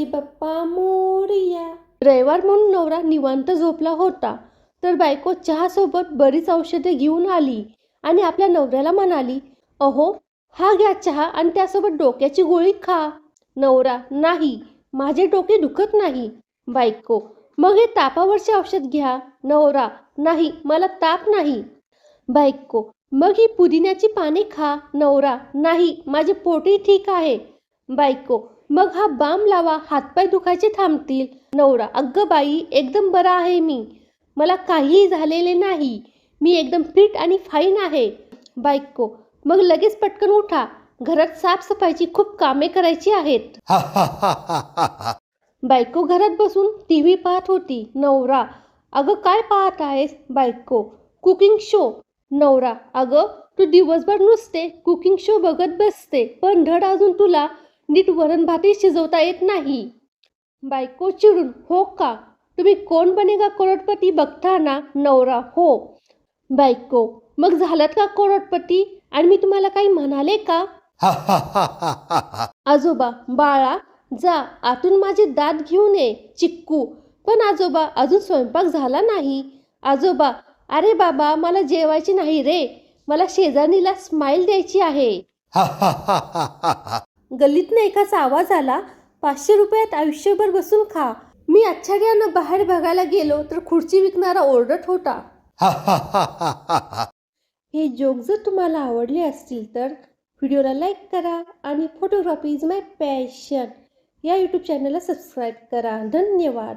गणपती बाप्पा मोरया. रविवार म्हणून नवरा निवांत झोपला होता. तर बायको चहासोबत बरीच औषधे घेऊन आली आणि आपल्या नवऱ्याला म्हणाली अहो हा घ्या चहा आणि त्यासोबत डोक्याची गोळी खा. नवरा नाही. माझे डोके दुखत नाही. बायको मग हे तापावरचे औषध घ्या. नवरा नाही. मला ताप नाही. बायको मग ही पुदिन्याची पाने खा. नवरा नाही. माझे पोटी ठीक आहे. बायको मग हा बाम लावा हातपाय दुखायचे थांबतील. नवरा अगं बाई एकदम बरा आहे मी. मला काहीही झालेले नाही. मी एकदम फिट आणि फाईन आहे. बायको मग लगेच पटकन उठा. घरात साफसफाईची खूप कामे करायची आहेत. बायको घरात बसून टी व्ही पाहत होती. नवरा अगं काय पाहत आहेस? बायको कुकिंग शो. नवरा अगं तू दिवसभर नुसते कुकिंग शो बघत बसते. पण धड अजून तुला नीट वरण भातही शिजवता येत नाही. बायको चिडून हो का? तुम्ही कोण बनेगा करोडपती बघता ना नवरा हो. बायको मग झालात का करोडपती आणि मी तुम्हाला काही म्हणाले का? आजोबा बाळा जा आतून माझे दात घेऊन ये चिक्कू. पण आजोबा अजून स्वयंपाक झाला नाही. आजोबा अरे बाबा मला जेवायचे नाही रे. मला शेजारणीला स्माईल द्यायची आहे. गल्लीतनं एकाचा आवाज आला पाचशे रुपयात आयुष्यभर बसून खा. मी आश्चर्यानं बाहेर बघायला गेलो तर खुर्ची विकणारा ओरडत होता. हे जोक जर तुम्हाला आवडले असतील तर व्हिडिओला लाईक करा आणि फोटोग्राफी इज माय पॅशन या यूट्यूब चॅनलला सबस्क्राईब करा. धन्यवाद.